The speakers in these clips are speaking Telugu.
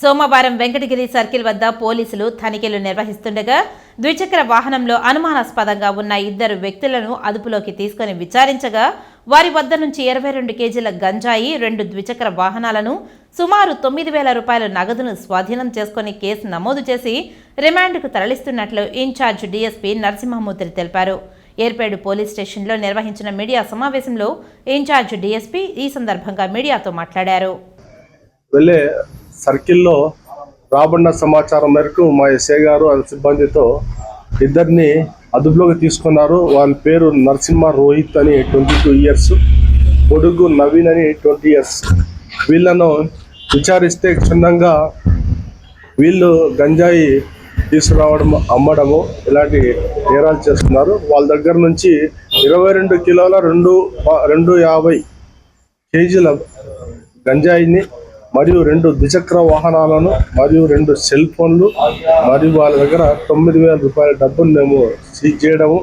సోమవారం వెంకటగిరి సర్కిల్ వద్ద పోలీసులు తనిఖీలు నిర్వహిస్తుండగా ద్విచక్ర వాహనంలో అనుమానాస్పదంగా ఉన్న ఇద్దరు వ్యక్తులను అదుపులోకి తీసుకుని విచారించగా వారి వద్ద నుంచి ఇరవై రెండు కేజీల గంజాయి రెండు ద్విచక్ర వాహనాలను సుమారు తొమ్మిది వేల రూపాయల నగదును స్వాధీనం చేసుకుని కేసు నమోదు చేసి రిమాండ్కు తరలిస్తున్నట్లు ఇన్ఛార్జ్ డీఎస్పీ నరసింహమూర్తి తెలిపారు. ఏర్పేడు పోలీస్ స్టేషన్లో నిర్వహించిన మీడియా సమావేశంలో ఇన్ఛార్జ్ డీఎస్పీ ఈ సందర్భంగా మీడియాతో మాట్లాడారు. సర్కిల్లో రాబడిన సమాచారం మేరకు మా ఎస్ఏ గారు ఆయన సిబ్బందితో ఇద్దరిని అదుపులోకి తీసుకున్నారు. వాళ్ళ పేరు నరసింహ రోహిత్ అని ట్వంటీ టూ ఇయర్స్ కొడుకు నవీన్ అని ట్వంటీ ఇయర్స్. వీళ్ళను విచారిస్తే క్షుణ్ణంగా వీళ్ళు గంజాయి తీసుకురావడం అమ్మడము ఇలాంటి నేరాలు చేస్తున్నారు. వాళ్ళ దగ్గర నుంచి ఇరవై రెండు కిలోల రెండు రెండు యాభై కేజీల గంజాయిని మరియు రెండు ద్విచక్ర వాహనాలను మరియు రెండు సెల్ ఫోన్లు మరియు వాళ్ళ దగ్గర తొమ్మిది వేల రూపాయల డబ్బులు మేము సీజ్ చేయడము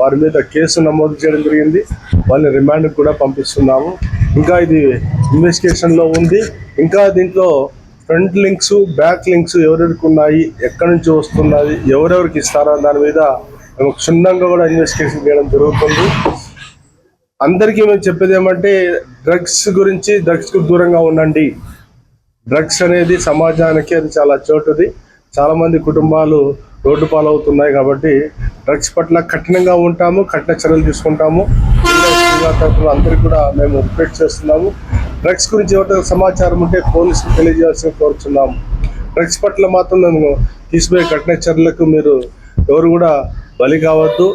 వారి మీద కేసు నమోదు చేయడం జరిగింది. వాళ్ళని రిమాండ్కి కూడా పంపిస్తున్నాము. ఇంకా ఇది ఇన్వెస్టిగేషన్లో ఉంది. ఇంకా దీంట్లో ఫ్రంట్ లింక్స్ బ్యాక్ లింక్స్ ఎవరెవరికి ఉన్నాయి ఎక్కడి నుంచి వస్తున్నది ఎవరెవరికి ఇస్తారో దాని మీద మేము క్షుణ్ణంగా కూడా ఇన్వెస్టిగేషన్ చేయడం జరుగుతుంది. అందరికీ మేము చెప్పేది ఏమంటే డ్రగ్స్ గురించి డ్రగ్స్కు దూరంగా ఉండండి. డ్రగ్స్ అనేది సమాజానికి అది చాలా చోటుది చాలామంది కుటుంబాలు రోడ్డు పాలవుతున్నాయి కాబట్టి డ్రగ్స్ పట్ల కఠినంగా ఉంటాము కఠిన చర్యలు తీసుకుంటాము. తరఫున అందరికీ కూడా మేము రిక్వెస్ట్ చేస్తున్నాము. డ్రగ్స్ గురించి ఎవరికైనా సమాచారం ఉంటే పోలీసులు తెలియజేయాల్సి కోరుతున్నాము డ్రగ్స్ పట్ల మాత్రం మేము తీసుకునే కఠిన చర్యలకు మీరు ఎవరు కూడా బలి కావద్దు.